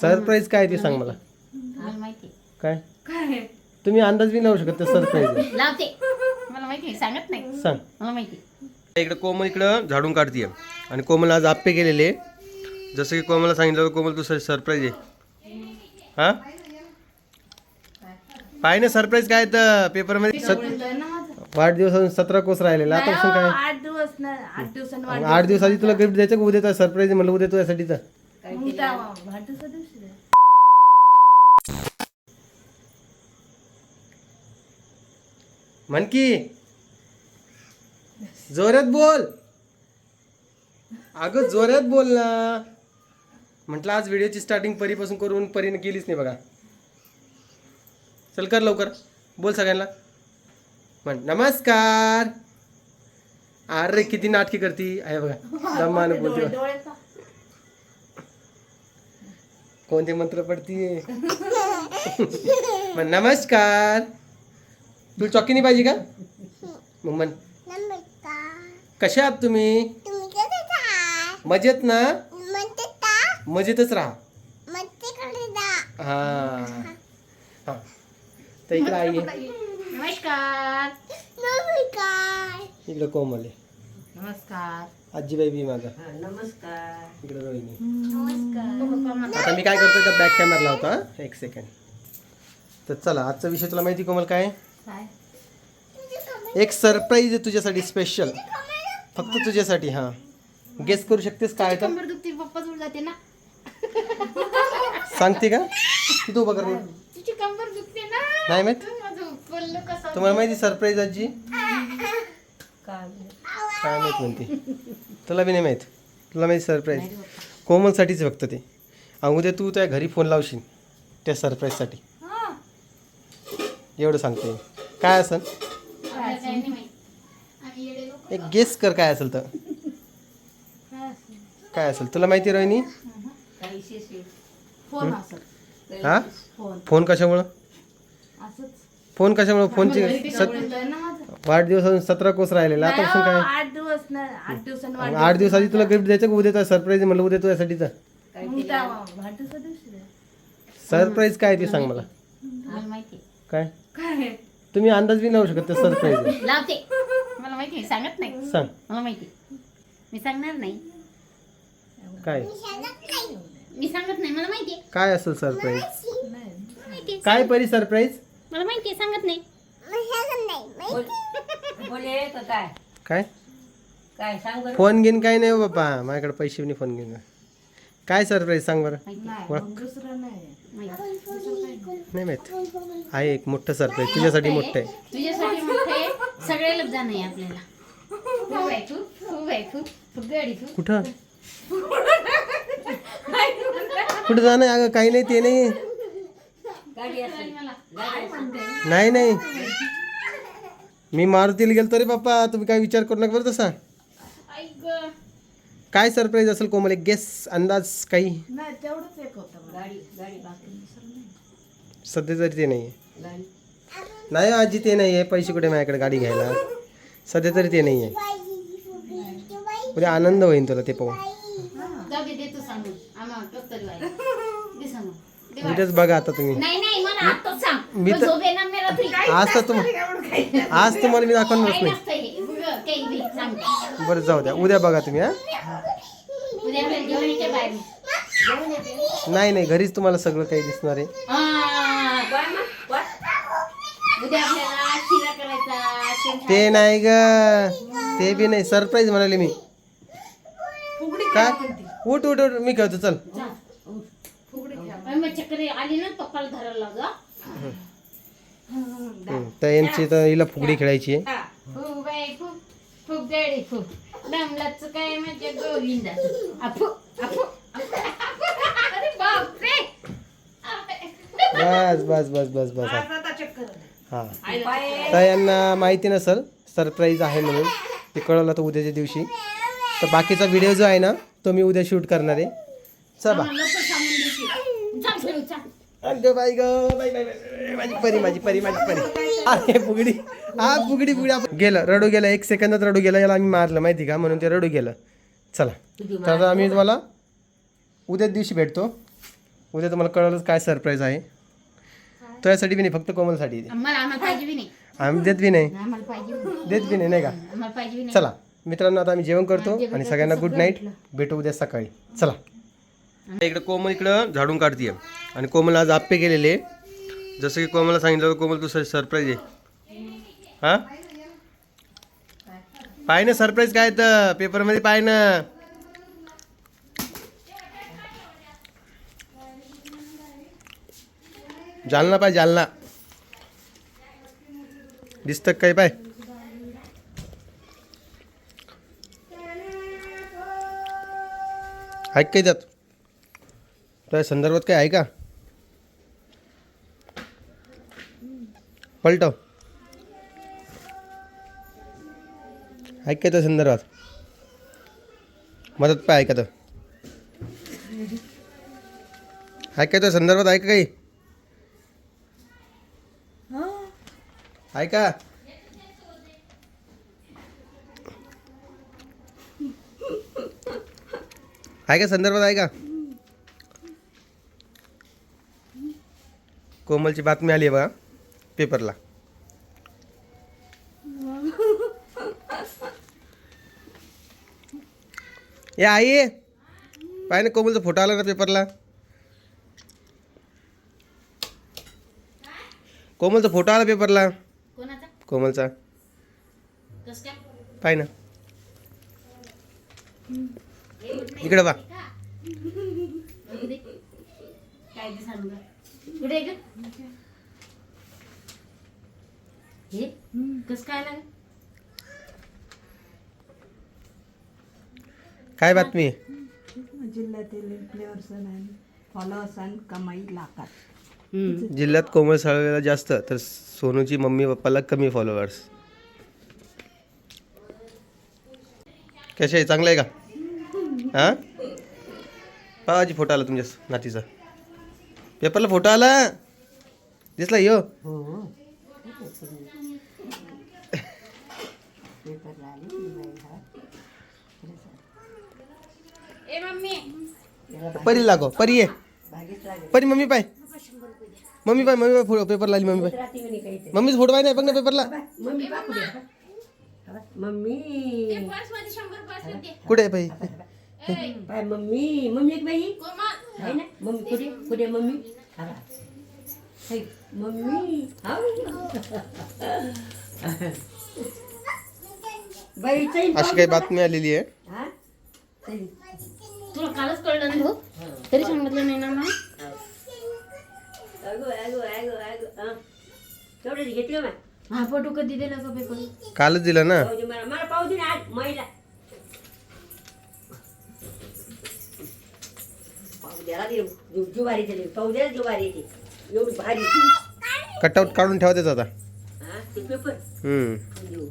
Surprise काय ते सांग मला. मला माहिती. काय? काय? तुम्ही अंदाज बी लावू शकत सरप्राईज लावते. मला माहिती सांगत नाही. सांग. मला माहिती इकडे कोमल इकडं झाडून काढतीये. आणि कोमल आज आप्पे गेलेले. जसं की कोमलला सांगितलं होतं, कोमल तू सरप्राईज आहे. हा? पाय ना सरप्राईज काय तर पेपरमध्ये सत अजून सतरा कोस राहिलेला. आता पासून काय? आठ दिवस ना आठ दिवसांनी आठ दिवस आधी तुला गिफ्ट द्यायचं का उद्या सरप्राईज म्हणलं उद्या तुझ्यासाठी तर मग त्या वाढदिवसा दिवशी द्या. म्हण की जोरात बोल. अगं जोरात बोल ना. म्हटलं आज व्हिडिओची स्टार्टिंग परीपासून करून परीने केलीच नाही बघा. चल कर लवकर. बोल सगळ्यांना. म्हण नमस्कार. अरे किती नाटकी करती. आहे बघा दमानं बोलते? कोणते मंत्र पडतीये? म्हण नमस्कार. तुला चॉकी नाही पाहिजे का? मग म्हण कशा आहात तुम्ही? मजेत ना? मजेतच राहा. हा. हा. तर इकडे आई आहे. नमस्कार. इकडे कोमल आहे. नमस्कार. आजीबाई बी माझा नमस्कार. इकडे रोहिणी. नमस्कार. आता मी काय करतोय? तर बॅक कॅमेरा लावतो हा. एक सेकंड तर चला आजचा विषय तुला माहिती कोमल काय? आहे? काय? एक सरप्राईज आहे तुझ्यासाठी स्पेशल फक्त तुझ्यासाठी हा. गेस करू शकतेस काय तर कंबर दुखते पप्पा दूर जाते ना. सांगते का? किती उभा कर. तुझी कंबर दुखते ना. नाही माहीत? माझं पल्लं कसं तुम्हाला माहिती सरप्राईज आजी? काय माहीत? म्हणते? तुला बी नाही माहीत. तुला माहिती सरप्राईज कोमलसाठीच फक्त ते. आणि उद्या तू त्या घरी फोन लावशील त्या सरप्राईजसाठी एवढं सांगते काय असेल? एक गेस कर काय असेल तर. काय असेल? तुला माहिती रोहिणी? फोन हा? फोन. फोन कशामुळं? असंच. फोन कशामुळं? फोनची. वाढदिवस अजून सतरा कोस राहिलेला आता पासून काय? आठ दिवस आधी तुला गिफ्ट द्यायचं का? उद्या तर सरप्राईज म्हणलं उद्या तुझ्यासाठी तर. सरप्राईज काय ते सांग मला. मला माहिती काय? काय? तुम्ही अंदाज बी लावू शकत सरप्राईज लावते. मला माहिती सांगत नाही. सांग. मला माहिती मी सांगणार नाही. काय? मी सांगत नाही मला माहिती काय असेल सरप्राईज काय परी सरप्राईज मला माहिती सांगत नाही. बोले का काय? काय? काय सांग बरं. फोन घेईन काय नाही हो बाप्पा माझ्याकडे पैसे बी नाही फोन घेईन काय सरप्राईज सांग बरं. नाही माहीत. आहे एक मोठं सरप्राईज तुझ्यासाठी मोठं आहे. तुझ्यासाठी मोठे जाणं आहे आपल्याला. खूप आहे खूप खूप आहे खूप खूप गाडी खूप कुठं? कुठं जाणं आहे? अगं काही नाही ते नाही. गाडी असेल. मला नाही नाही. मी मारुतीला गेलतो रे बाप्पा. तुम्ही काय विचार करू नका बरं तसा. ऐक काय सरप्राईज असेल कोमल? एक गेस अंदाज काही? नाही तेवढंच एक होतं मला. गाडी गाडी सध्या तरी ते नाही. आहे गाडी नाही आजी ते नाही आहे पैसे कुठे माझ्याकडे गाडी घ्यायला? सध्या तरी ते नाही आहे उद्या आनंद होईल तुला ते पाहून. जाऊ दे देतो सांगून. आम्हाला कसं तरी व्हायला दे सांगून. दे वाट. उद्याच बघा आता तुम्ही. नाही नाही मला आत्ताच सांग. मी मी तर- रात्री. आज तर तुम आज तुम्हाला मी दाखवणारच काही नाही. नसतं हे. उगं काही बी सांगते बरं जाऊ द्या. उद्या बघा तुम्ही हा उद्या आपल्याला जेवण येते बाहेर जेवण येते नाही नाही घरीच तुम्हाला सगळं काही दिसणार आहे. ते नाही ग. ते बी नाही. सरप्राईज म्हणाले मी. काय? उठ उठ उठ. मी खेळतो चल. तर यांची तर हिला फुगडी खेळायची आहे. खूप खूप काय म्हणजे गोविंदा बस बस बस बस बस. हा. हा तर यांना माहिती नसेल सरप्राईज आहे म्हणून. ते कळवलं तर उद्याच्या दिवशी. तर बाकीचा व्हिडिओ जो आहे ना तो मी उद्या शूट करणार आहे. चला. बाई ग बाई बाई बाई, माझी परी माझी परी माझी परी. अरे फुगडी हा फुगडी फुगडी आपण- गेलं रडू गेलं एक सेकंदात रडू गेलं याला आम्ही मारलं माहिती का? म्हणून ते रडू गेलं. चला. तर आता आम्ही तुम्हाला उद्याच दिवशी भेटतो. उद्या तुम्हाला कळलंच काय सरप्राईज आहे. तुझ्यासाठी बी नाही फक्त कोमलसाठी आहे. आम्हाला आम्हाला पाहिजे बी नाही. आम्ही देत बी नाही. आम्हाला पाहिजे बी नाही. देत बी नाही नाही का? आम्हाला पाहिजे बी नाही. चला मित्रांनो आता आम्ही जेवण करतो हा, आणि सगळ्यांना गुड नाईट. भेटू उद्या सकाळी. चला. इकडे कोमल इकडं झाडून काढतीये. आणि कोमल आज आप्पे केलेले. जसं की कोमलला सांगितलं होतं, कोमल तू सरप्राईज आहे हा? पाय ना सरप्राईज काय तर? पेपरमध्ये पाय ना. जालना पाय जालना. दिसतं काय पाय? ऐक काय त्यात? त्या संदर्भात काय आहे का पलटव. ऐक काय त्या संदर्भात? मदत पाय ऐका तर. ऐक काय त्या संदर्भात ऐका काही? ऐका आहे का संदर्भात आहे का कोमलची बातमी आली आहे बघा, पेपरला. ए, आई, पाय ना कोमलचा फ़ोटो आला ना पेपरला. कोमलचा फ़ोटो आला पेपरला. कोमलचा. कस काय पाय ना. इकडे बा. काय हे बातमी? जिल्ह्यातील फॉलोअर्स आणि कमाई लाखात. जिल्ह्यात कोमल साळवेला जास्त तर सोनूची मम्मी पप्पाला कमी फॉलोअर्स कसे आहे? चांगलं आहे का? हां? पावाजी फोटो आला तुमच्या नातीचा. पेपरला फोटो आला? दिसला यो. ए मम्मी. परी लागो परी ये. परी मम्मी पाय. मम्मी पाय मम्मी पाय फोटो पेपरला आली मम्मी पाय. मम्मीच फोटो पाय नाही बघ ना पेपरला मम्मी मम्मी. कुठे आहे बाय मम्मी. मम्मी एक बाई. आहे ना? मम्मी कुठे? कुठे मम्मी? मम्मी. अशी काही बातमी आलेली आहे. तुला कालच कळलं हो तरी सांगितलं नाही ना मग? अगो अगो अगो अगो हा. तेवढं घेतलं मग हा फोटो कधी दिला का पेपर कालच दिला ना? पाहू दे मला. मला पाहू दे ना आज महिला. पाहू द्याला ते जु- जुवारी दिली पाहू द्याला जुवारी येते. एवढी भारी कटआउट काढून ठेवा त्याचा आता. हा ते पेपर हम्म. देऊ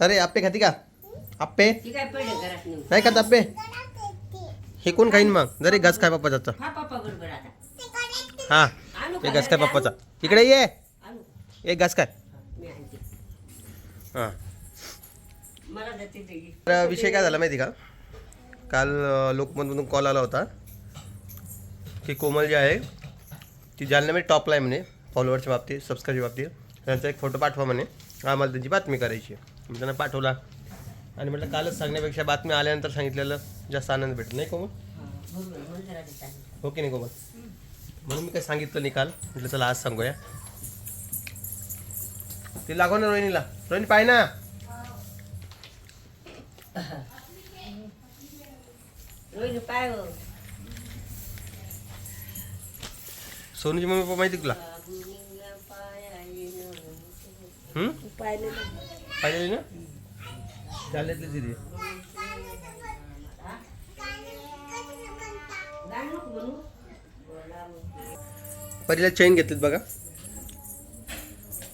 अरे आप्पे खाती का? आप्पे? ती काय पडलं घरात नेऊन? नाही खात आप्पे. हे कोण खाईन मग? जरी घास काय पप्पाचा हा पापा बरोबर आता हा एक घास काय? पप्पाचा? इकडे ये. आणू. एक घास काय? मी आणते. हां. मला जाते ते घे. तर विषय काय झाला माहिती का? काल अं, लोकमतमधून कॉल आला होता की कोमल जी आहे ती जालन्यामध्ये टॉपला आहे म्हणे फॉलोअरच्या बाबतीत सबस्क्राईबच्या बाबतीत. त्यांचा एक फोटो पाठवा म्हणे आम्हाला त्यांची बातमी करायची आहे. मी त्यांना पाठवला. आणि म्हटलं कालच सांगण्यापेक्षा बातमी आल्यानंतर सांगितलेलं जास्त आनंद भेटत नाही कोमल. हा, बरोबर म्हणून जरा ते चालेल. हो की नाही कोमल म्हणून मी काही सांगितलं नाही काल. म्हटलं चला आज सांगूया. ते लागो ना रोहिणीला. रोहिणी पाय ना. रोहिणी पाय हो. सोनूची मम्मी पप्पा माहिती तुला. पाहिलेली ना? चालेतली दिदी परीला चेन घेतलीत बघा.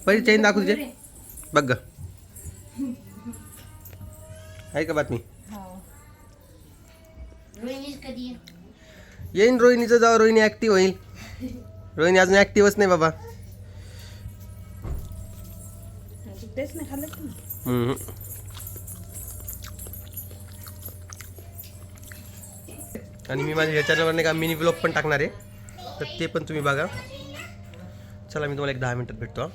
परी चेन दाखवू तुझे. बघ ग. आहे का बातमी? येईन रोहिणीचं जाऊ रोहिणी ऍक्टिव्ह होईल. रोहिणी अजून ऍक्टिव्हच नाही बाबा. आणि मी माझ्या ह्याच्यावर नाही का मिनी ब्लॉग पण टाकणार आहे. तर ते पण तुम्ही बघा. चला मी तुम्हाला एक दहा मिनटात भेटतो.